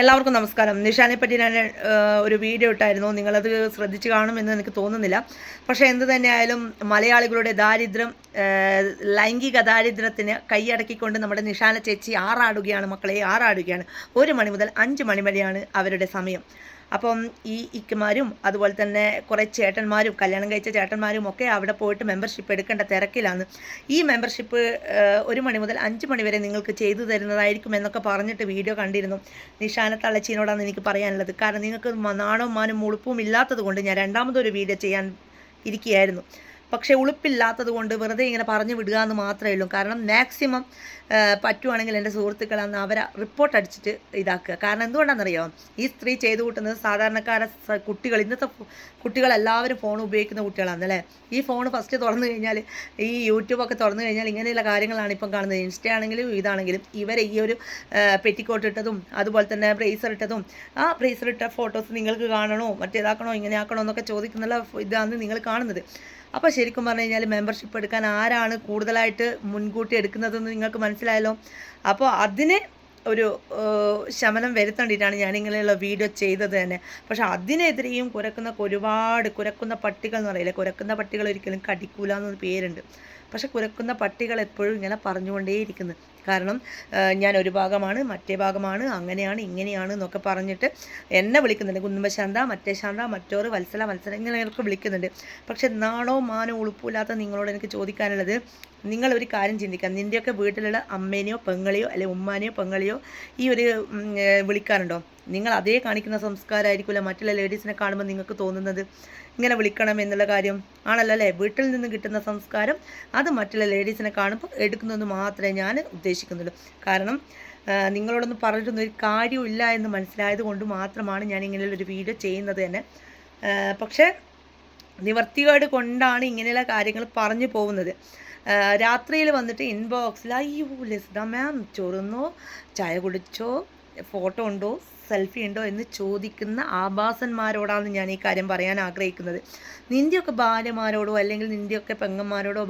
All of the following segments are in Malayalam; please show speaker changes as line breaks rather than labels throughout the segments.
എല്ലാവർക്കും നമസ്കാരം. നിഷാനെ പറ്റി ഞാൻ ഒരു വീഡിയോ ഇട്ടായിരുന്നു. നിങ്ങളത് ശ്രദ്ധിച്ചു കാണുമെന്ന് എനിക്ക് തോന്നുന്നില്ല. പക്ഷേ എന്ത് തന്നെയായാലും മലയാളികളുടെ ദാരിദ്ര്യം ലൈംഗിക ദാരിദ്ര്യത്തിന് കൈയടക്കിക്കൊണ്ട് നമ്മുടെ നിഷാന ചേച്ചി ആറാടുകയാണ്. മക്കളെ ആറാടുകയാണ്. ഒരു മണി മുതൽ അഞ്ച് മണി വരെയാണ് അവരുടെ സമയം. അപ്പം ഈ ഇക്കുമാരും അതുപോലെ തന്നെ കുറേ ചേട്ടന്മാരും കല്യാണം കഴിച്ച ചേട്ടന്മാരും ഒക്കെ അവിടെ പോയിട്ട് മെമ്പർഷിപ്പ് എടുക്കേണ്ട തിരക്കിലാണ്. ഈ മെമ്പർഷിപ്പ് ഒരു മണി മുതൽ അഞ്ച് മണി വരെ നിങ്ങൾക്ക് ചെയ്തു തരുന്നതായിരിക്കും എന്നൊക്കെ പറഞ്ഞിട്ട് വീഡിയോ കണ്ടിരുന്നു. നിഷാന തള്ളച്ചീനോടാണ് എനിക്ക് പറയാനുള്ളത്. കാരണം നിങ്ങൾക്ക് നാണവും മാനും മുളുപ്പും ഇല്ലാത്തത് കൊണ്ട് ഞാൻ രണ്ടാമതൊരു വീഡിയോ ചെയ്യാൻ ഇരിക്കുകയായിരുന്നു. പക്ഷേ ഉളുപ്പില്ലാത്തത് കൊണ്ട് വെറുതെ ഇങ്ങനെ പറഞ്ഞു വിടുക എന്ന് മാത്രമേ ഉള്ളൂ. കാരണം മാക്സിമം പറ്റുവാണെങ്കിൽ എന്റെ സുഹൃത്തുക്കളാണ് അവരെ റിപ്പോർട്ട് അടിച്ചിട്ട് ഇതാക്കുക. കാരണം എന്തുകൊണ്ടാണെന്നറിയോ? ഈ സ്ത്രീ ചെയ്തു കൂട്ടുന്നത് സാധാരണക്കാരെ കുട്ടികൾ ഇന്നത്തെ കുട്ടികൾ കുട്ടികളെല്ലാവരും ഫോൺ ഉപയോഗിക്കുന്ന കുട്ടികളാണ് അല്ലേ? ഈ ഫോൺ ഫസ്റ്റ് തുറന്നു കഴിഞ്ഞാൽ ഈ യൂട്യൂബൊക്കെ തുറന്നു കഴിഞ്ഞാൽ ഇങ്ങനെയുള്ള കാര്യങ്ങളാണ് ഇപ്പം കാണുന്നത്. ഇൻസ്റ്റ ആണെങ്കിലും ഇതാണെങ്കിലും ഇവരെ ഈ ഒരു പെറ്റിക്കോട്ട് ഇട്ടതും അതുപോലെ തന്നെ ബ്രേസർ ഇട്ടതും ആ ബ്രേസർ ഇട്ട ഫോട്ടോസ് നിങ്ങൾക്ക് കാണണോ? മറ്റേതാക്കണോ? ഇങ്ങനെ ആക്കണോ എന്നൊക്കെ ചോദിക്കുന്നുള്ള ഇതാണ് നിങ്ങൾ കാണുന്നത്. അപ്പോൾ ശരിക്കും പറഞ്ഞു കഴിഞ്ഞാൽ മെമ്പർഷിപ്പ് എടുക്കാൻ ആരാണ് കൂടുതലായിട്ട് മുൻകൂട്ടി എടുക്കുന്നതെന്ന് നിങ്ങൾക്ക് മനസ്സിലായല്ലോ? അപ്പോൾ അതിന് ഒരു ശമനം വരുത്തേണ്ടിയിട്ടാണ് ഞാനിങ്ങനെയുള്ള വീഡിയോ ചെയ്തത് തന്നെ. പക്ഷെ അതിനെതിരെയും കുരക്കുന്ന ഒരുപാട് കുരക്കുന്ന പട്ടികൾ എന്ന് പറയില്ലേ? കുരക്കുന്ന പട്ടികൾ ഒരിക്കലും കടിക്കൂല എന്നൊരു പേരുണ്ട്. പക്ഷെ കുരക്കുന്ന പട്ടികൾ എപ്പോഴും ഇങ്ങനെ പറഞ്ഞുകൊണ്ടേയിരിക്കുന്നു. കാരണം ഞാൻ ഒരു ഭാഗമാണ് മറ്റേ ഭാഗമാണ് അങ്ങനെയാണ് ഇങ്ങനെയാണ് എന്നൊക്കെ പറഞ്ഞിട്ട് എന്നെ വിളിക്കുന്നുണ്ട്. കുന്നുമ്പശാന്ത മറ്റേ ശാന്ത മറ്റോറ് വത്സല വത്സല ഇങ്ങനെയൊക്കെ വിളിക്കുന്നുണ്ട്. പക്ഷെ നാണോ മാനോ ഉളുപ്പില്ലാത്ത നിങ്ങളോട് എനിക്ക് ചോദിക്കാനുള്ളത് നിങ്ങൾ ഒരു കാര്യം ചിന്തിക്കാം നിന്റെയൊക്കെ വീട്ടിലുള്ള അമ്മേനെയോ പെങ്ങളെയോ അല്ലെങ്കിൽ ഉമ്മാനെയോ പെങ്ങളെയോ ഈ ഒരു വിളിക്കാറുണ്ടോ? നിങ്ങൾ അതേ കാണിക്കുന്ന സംസ്കാരമായിരിക്കില്ല മറ്റുള്ള ലേഡീസിനെ കാണുമ്പോൾ നിങ്ങൾക്ക് തോന്നുന്നത്. ഇങ്ങനെ വിളിക്കണം എന്നുള്ള കാര്യം ആണല്ലോ അല്ലേ? വീട്ടിൽ നിന്ന് കിട്ടുന്ന സംസ്കാരം അത് മറ്റുള്ള ലേഡീസിനെ കാണുമ്പോൾ എടുക്കുന്നതെന്ന് മാത്രമേ ഞാൻ ഉദ്ദേശിക്കുന്നുള്ളൂ. കാരണം നിങ്ങളോടൊന്നും പറഞ്ഞിട്ടൊന്നും ഒരു കാര്യമില്ല എന്ന് മനസ്സിലായത് കൊണ്ട് മാത്രമാണ് ഞാൻ ഇങ്ങനെയുള്ളൊരു വീഡിയോ ചെയ്യുന്നത് തന്നെ. പക്ഷേ നിവർത്തികേട് കൊണ്ടാണ് ഇങ്ങനെയുള്ള കാര്യങ്ങൾ പറഞ്ഞു പോകുന്നത്. രാത്രിയിൽ വന്നിട്ട് ഇൻബോക്സിൽ അയ്യോ ലസിത മാം ചോറുന്നോ ചായ കുടിച്ചോ? ഫോട്ടോ ഉണ്ടോ സെൽഫി ഉണ്ടോ എന്ന് ചോദിക്കുന്ന ആഭാസന്മാരോടാണ് ഞാൻ ഈ കാര്യം പറയാൻ ആഗ്രഹിക്കുന്നത്. നിന്റെയൊക്കെ ഭാര്യമാരോടോ അല്ലെങ്കിൽ നിന്റെയൊക്കെ പെങ്ങന്മാരോടോ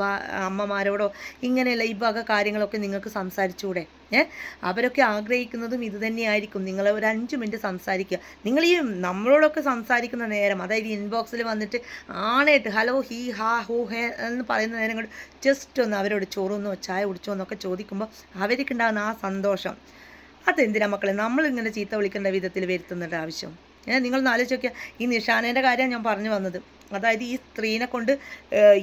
അമ്മമാരോടോ ഇങ്ങനെയുള്ള ഈ വക കാര്യങ്ങളൊക്കെ നിങ്ങൾക്ക് സംസാരിച്ചുകൂടെ? ഏ? അവരൊക്കെ ആഗ്രഹിക്കുന്നതും ഇത് തന്നെയായിരിക്കും. നിങ്ങൾ ഒരു അഞ്ച് മിനിറ്റ് സംസാരിക്കുക. നിങ്ങൾ ഈ നമ്മളോടൊക്കെ സംസാരിക്കുന്ന നേരം അതായത് ഇൻബോക്സിൽ വന്നിട്ട് ആണേട്ട് ഹലോ ഹീ ഹാ ഹൂ ഹേ എന്ന് പറയുന്ന നേരം കൊണ്ട് ജസ്റ്റ് ഒന്ന് അവരോട് ചോറുന്നോ ചായ കുടിച്ചോ എന്നൊക്കെ ചോദിക്കുമ്പോൾ അവർക്കുണ്ടാകുന്ന ആ സന്തോഷം. അതെന്തിനാ മക്കളെ? നമ്മളിങ്ങനെ ചീത്ത വിളിക്കേണ്ട വിധത്തിൽ വരുത്തുന്നുണ്ട് ആവശ്യം. ഏഹ് നിങ്ങൾ ആലോചിച്ച് നോക്കിയാൽ ഈ നിഷാനേന്റെ കാര്യമാണ് ഞാൻ പറഞ്ഞു വന്നത്. അതായത് ഈ സ്ത്രീനെ കൊണ്ട്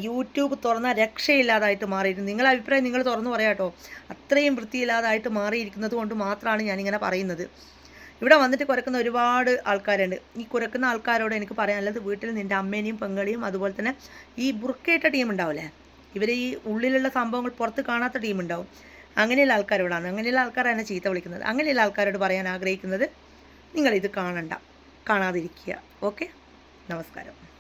യൂട്യൂബ് തുറന്ന രക്ഷയില്ലാതായിട്ട് മാറിയിരുന്നു. നിങ്ങളുടെ അഭിപ്രായം നിങ്ങൾ തുറന്നു പറയാട്ടോ അത്രയും വൃത്തിയില്ലാതായിട്ട് മാറിയിരിക്കുന്നത് കൊണ്ട് മാത്രമാണ് ഞാനിങ്ങനെ പറയുന്നത്. ഇവിടെ വന്നിട്ട് കുരക്കുന്ന ഒരുപാട് ആൾക്കാരുണ്ട്. ഈ കുരക്കുന്ന ആൾക്കാരോട് എനിക്ക് പറയാനുള്ളത് വീട്ടിൽ നിന്റെ അമ്മേനെയും പെങ്ങളെയും അതുപോലെ തന്നെ ഈ ബുർക്കയിട്ട ടീം ഉണ്ടാവില്ലേ? ഇവർ ഈ ഉള്ളിലുള്ള സംഭവങ്ങൾ പുറത്ത് കാണാത്ത ടീം ഉണ്ടാവും. അങ്ങനെയുള്ള ആൾക്കാരോടാണ്. അങ്ങനെയുള്ള ആൾക്കാരാണ് ചീത്ത വിളിക്കുന്നത്. അങ്ങനെയുള്ള ആൾക്കാരോട് പറയാൻ ആഗ്രഹിക്കുന്നത് നിങ്ങളിത് കാണണ്ട. കാണാതിരിക്കുക. ഓക്കെ? നമസ്കാരം.